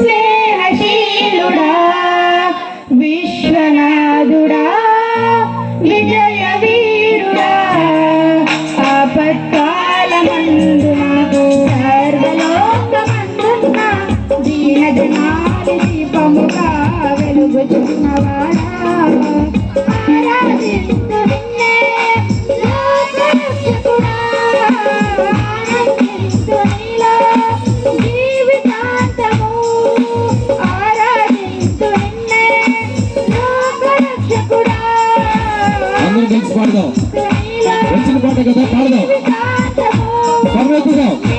స్నేహశీలుడా విశ్వనాథుడా విజయ వీరుడా ఆపత్కాలమందున సర్వలోకమందున దీన జనాలి దీపముగా వెలుగుచున్నవాడా. ఆరాధించు కలిసి పాడదాం. వచ్చిన పాట కదా పాడదాం. జీవితాంతము సర్వేతుగా నీ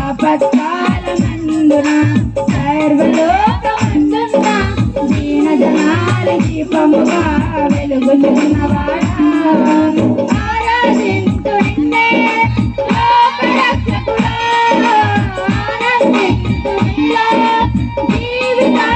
ఆపత్కాలమందున సర్వలోకమందున దీన జనాల దీపముగా వెలుగుతున్నవాడా ఆరాధించు